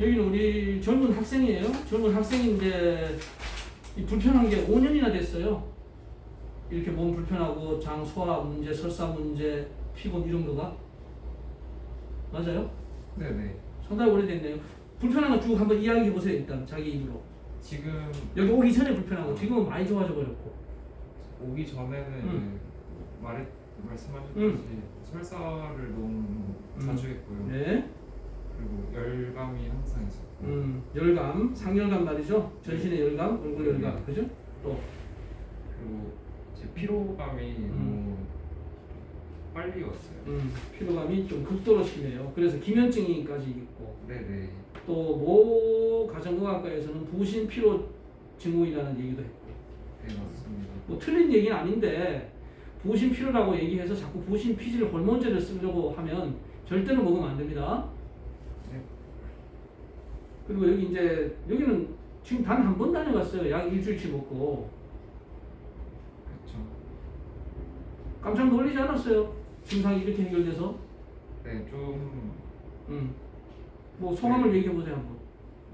여기는 우리 젊은 학생이에요. 젊은 학생인데 이 불편한 게 5년이나 됐어요. 이렇게 몸 불편하고 장 소화 문제, 설사 문제, 피곤 이런 거가 맞아요? 네네. 상당히 오래됐네요. 불편한 거 쭉 한번 이야기해 보세요. 일단 자기 입으로. 지금 여기 오기 전에 불편하고 지금은 많이 좋아져 버렸고. 오기 전에는 음. 말했 말씀하셨듯이 음. 설사를 너무 자주 했고요. 네. 그리고 열감이 항상 있었고. 음, 열감, 상열감 말이죠. 전신의 열감, 얼굴 열감, 그죠? 또 그리고 제 피로감이 음. 너무 빨리 왔어요. 음, 피로감이 좀 극도로 심해요. 그래서 기면증이까지 있고 네네. 또 모 가정의학과에서는 부신 피로 증후이라는 얘기도 했고 네 맞습니다. 뭐 틀린 얘기는 아닌데 부신 피로라고 얘기해서 자꾸 부신 피질 호르몬제를 쓰려고 하면 절대로 먹으면 안 됩니다. 네. 그리고 여기 이제 여기는 지금 단 한 번 다녀갔어요. 약 일주일치 먹고 그렇죠. 깜짝 놀라지 않았어요. 증상이 이렇게 해결돼서. 네, 좀 음. 뭐 소감을 얘기해 보세요 한번.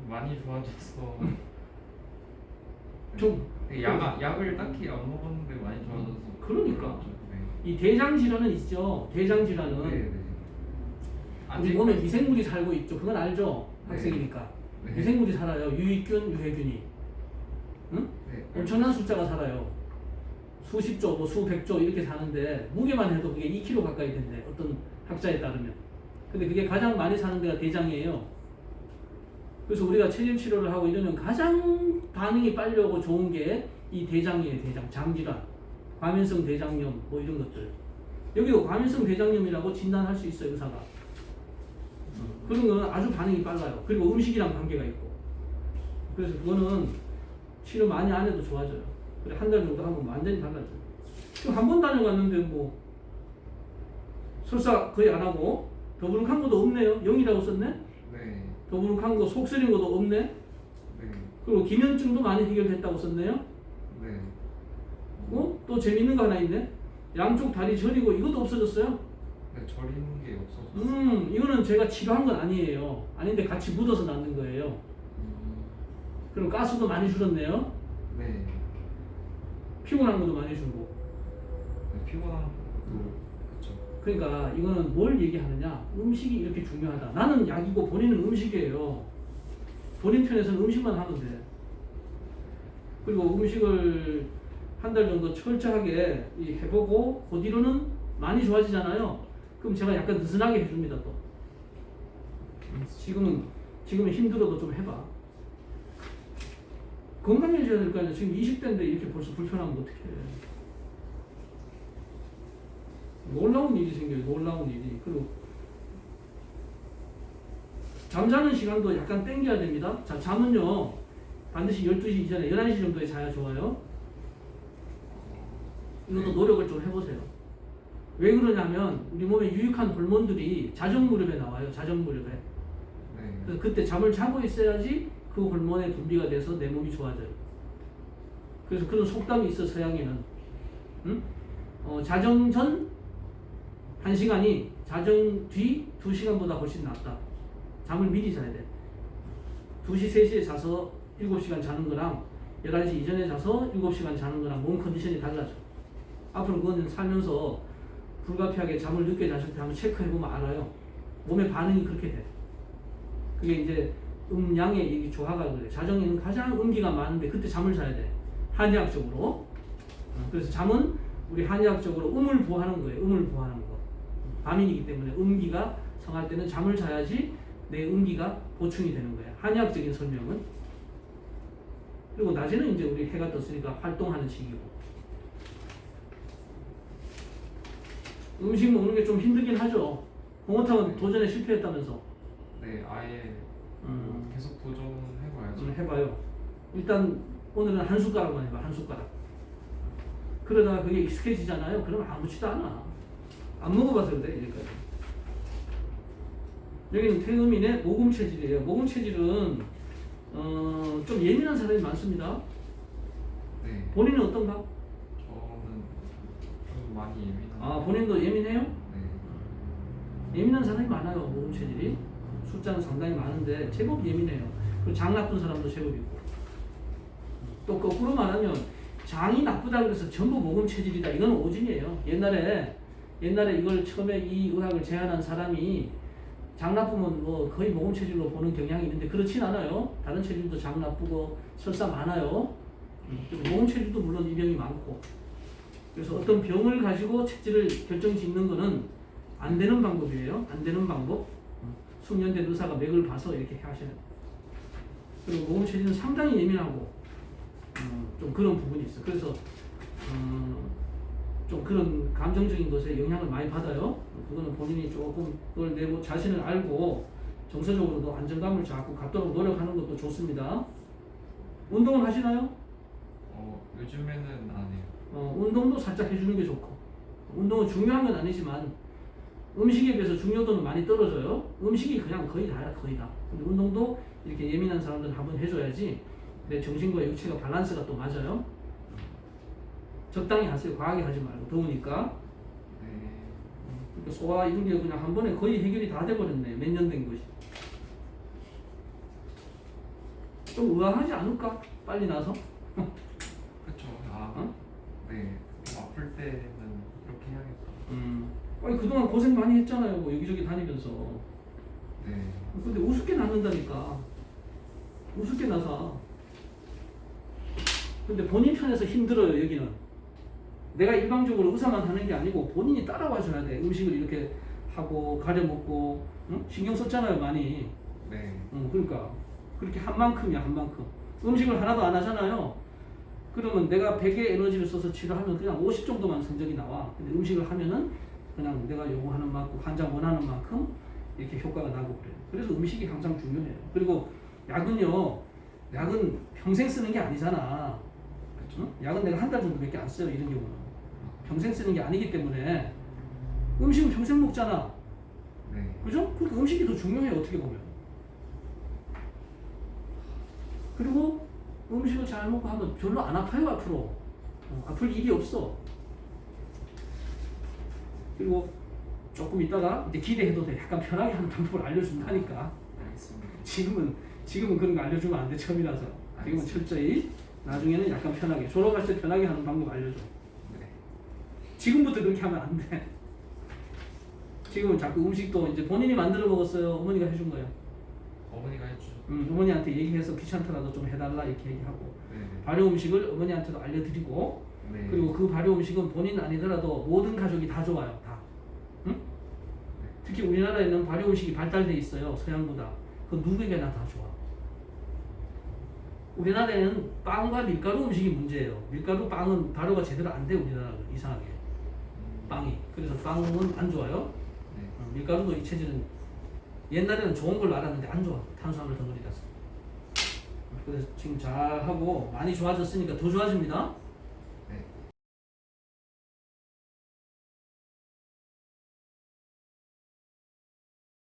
많이 좋아져서. 음. 좀 네, 약 약을 딱히 안 먹었는데 많이 좋아져서. 그러니까. 그렇죠. 네. 이 대장 질환은 있죠. 대장 질환은 네, 네. 우리 몸에 미생물이 살고 있죠. 그건 알죠. 네. 학생이니까 네. 미생물이 살아요. 유익균, 유해균이. 응? 네. 엄청난 숫자가 살아요. 수십 조, 뭐 수백 조 이렇게 사는데 무게만 해도 그게 2kg 가까이 된대. 어떤 학자에 따르면. 근데 그게 가장 많이 사는 데가 대장이에요. 그래서 우리가 체질 치료를 하고 이러면 가장 반응이 빨리 오고 좋은 게 이 대장이에요. 대장, 장질환, 과민성 대장염 뭐 이런 것들. 여기도 과민성 대장염이라고 진단할 수 있어요, 의사가. 그런 거는 아주 반응이 빨라요. 그리고 음식이랑 관계가 있고. 그래서 그거는 치료 많이 안 해도 좋아져요. 그래 한 달 정도 하면 완전히 달라져요. 지금 한 번 다녀갔는데 뭐 설사 거의 안 하고 더부룩한 것도 없네요. 0이라고 썼네. 네. 더부룩한 거 속 쓰린 것도 없네. 네. 그리고 기면증도 많이 해결됐다고 썼네요. 네. 어? 또 재밌는 거 하나 있네. 양쪽 다리 저리고 이것도 없어졌어요. 네, 저리는 게 없어서. 음, 이거는 제가 치료한 건 아니에요. 아닌데 같이 묻어서 낫는 거예요. 음, 그럼 가스도 많이 줄었네요. 네. 피곤한 것도 많이 줄고. 네, 피곤한 것도 그렇죠. 그러니까 이거는 뭘 얘기하느냐? 음식이 이렇게 중요하다. 나는 약이고 본인은 음식이에요. 본인 편에서는 음식만 하면 돼. 그리고 음식을 한 달 정도 철저하게 이 해보고 그 뒤로는 많이 좋아지잖아요. 그럼 제가 약간 느슨하게 해줍니다 또. 지금은 지금은 힘들어도 좀 해봐. 건강해져야 될 거 아니야. 지금 20대인데 이렇게 벌써 불편하면 어떡해. 놀라운 일이 생겨요. 놀라운 일이. 그리고 잠자는 시간도 약간 땡겨야 됩니다. 자, 잠은요. 반드시 12시 이전에 11시 정도에 자야 좋아요. 이것도 노력을 좀 해보세요. 왜 그러냐면 우리 몸에 유익한 호르몬들이 자정 무렵에 나와요. 자정 무렵에. 네. 그래서 그때 잠을 자고 있어야지 그 호르몬의 분비가 돼서 내 몸이 좋아져요. 그래서 그런 속담이 있어 서양에는 응? 어, 자정 전 1시간이 자정 뒤 2시간보다 훨씬 낫다. 잠을 미리 자야 돼. 2시, 3시에 자서 7시간 자는 거랑 11시 이전에 자서 7시간 자는 거랑 몸 컨디션이 달라져. 앞으로 그거는 살면서 불가피하게 잠을 늦게 때 한번 체크해보면 알아요. 몸의 반응이 그렇게 돼. 그게 이제 음양의 조화가 그래. 자정에는 가장 음기가 많은데 그때 잠을 자야 돼. 한의학적으로. 어, 그래서 잠은 우리 한의학적으로 음을 보하는 거예요. 음을 보하는 거. 밤이기 때문에 음기가 성할 때는 잠을 자야지 내 음기가 보충이 되는 거예요. 한의학적인 설명은. 그리고 낮에는 이제 우리 해가 떴으니까 활동하는 시기고. 음식 먹는 게 좀 힘들긴 하죠. 홍어탕은 도전에 실패했다면서. 네, 아예 음. 계속 도전해봐야죠. 좀 해봐요. 일단 오늘은 한 숟가락만 해봐. 한 숟가락. 그러다가 그게 익숙해지잖아요. 그러면 아무렇지도 않아. 안 먹어봐서 그래 이제까지. 여기는 태음인의 모금 체질이에요. 모금 체질은 어, 좀 예민한 사람이 많습니다. 네. 본인은 어떤가? 많이 예민한. 아 본인도 예민해요? 네. 예민한 사람이 많아요. 모금 체질이 숫자는 상당히 많은데 제법 예민해요. 그리고 장 나쁜 사람도 제법 있고. 또 거꾸로 말하면 장이 나쁘다 그래서 전부 모금 체질이다. 이건 오진이에요. 옛날에 옛날에 이걸 처음에 이 의학을 제안한 사람이 장 나쁘면 뭐 거의 모금 체질로 보는 경향이 있는데 그렇진 않아요. 다른 체질도 장 나쁘고 설사 많아요. 음, 모금 체질도 물론 이 병이 많고. 그래서 어떤 병을 가지고 체질을 결정 짓는 거는 안 되는 방법이에요. 안 되는 방법. 숙련된 의사가 맥을 봐서 이렇게 하셔야 돼요. 그리고 모금 체질은 상당히 예민하고 음, 좀 그런 부분이 있어. 그래서 음, 좀 그런 감정적인 것에 영향을 많이 받아요. 그거는 본인이 조금 그걸 내뭐 자신을 알고 정서적으로도 안정감을 잡고 갖도록 노력하는 것도 좋습니다. 운동을 하시나요? 어 요즘에는 안 해요. 어, 운동도 살짝 해주는 게 좋고 운동은 중요한 건 아니지만 음식에 비해서 중요도는 많이 떨어져요. 음식이 그냥 거의 다야 거의 다. 근데 운동도 이렇게 예민한 사람들은 한번 해줘야지 내 정신과 육체가 밸런스가 또 맞아요. 적당히 하세요. 과하게 하지 말고 더우니까. 네. 그러니까 소화 이런 게 그냥 한 번에 거의 해결이 다 돼버렸네. 몇 년 된 것이. 좀 의아하지 않을까? 빨리 나서? 그쵸. 아 어? 네. 아플 때는 이렇게 해야겠다. 음. 아니 그동안 고생 많이 했잖아요. 뭐 여기저기 다니면서. 네. 근데 우습게 낳는다니까. 우습게 나서. 근데 본인 편에서 힘들어요, 여기는. 내가 일방적으로 의사만 하는 게 아니고 본인이 따라와 줘야 돼. 음식을 이렇게 하고, 가려 먹고, 응? 신경 썼잖아요, 많이. 네. 응, 그러니까. 그렇게 한 만큼이야, 한 만큼. 음식을 하나도 안 하잖아요. 그러면 내가 100의 에너지를 써서 치료하면 그냥 50 정도만 성적이 나와. 근데 음식을 하면은 그냥 내가 요구하는 만큼, 환자 원하는 만큼 이렇게 효과가 나고 그래요. 그래서 음식이 항상 중요해요. 그리고 약은요, 약은 평생 쓰는 게 아니잖아. 응? 약은 내가 한 달 정도밖에 안 써요, 이런 경우는. 평생 쓰는 게 아니기 때문에 음식은 평생 먹잖아. 네. 그죠? 그러니까 음식이 더 중요해 어떻게 보면. 그리고 음식을 잘 먹고 하면 별로 안 아파요 앞으로. 어, 아플 일이 없어. 그리고 조금 있다가 이제 기대해도 돼. 약간 편하게 하는 방법을 알려준다니까. 알겠습니다. 지금은 지금은 그런 거 알려주면 안 돼 처음이라서. 지금은 알겠습니다. 철저히 나중에는 약간 편하게 졸업할 때 편하게 하는 방법 알려줘. 네. 지금부터 그렇게 하면 안 돼. 지금은 자꾸 음식도 이제 본인이 만들어 먹었어요. 어머니가 해준 거예요. 어머니가 해주셨. 음, 어머니한테 얘기해서 귀찮더라도 좀 해달라 이렇게 얘기하고 네. 발효 음식을 어머니한테도 알려드리고 네. 그리고 그 발효 음식은 본인 아니더라도 모든 가족이 다 좋아요 다 응? 특히 우리나라에는 발효 음식이 발달돼 있어요 서양보다 그 누구에게나 다 좋아 우리나라에는 빵과 밀가루 음식이 문제예요 밀가루 빵은 발효가 제대로 안 돼 우리나라는 이상하게 음, 빵이 그래서 빵은 안 좋아요 네. 어, 밀가루도 이 체질은 옛날에는 좋은 걸로 알았는데 안 좋아 탄수화물 덩어리라서. 그래서 지금 잘 하고 많이 좋아졌으니까 더 좋아집니다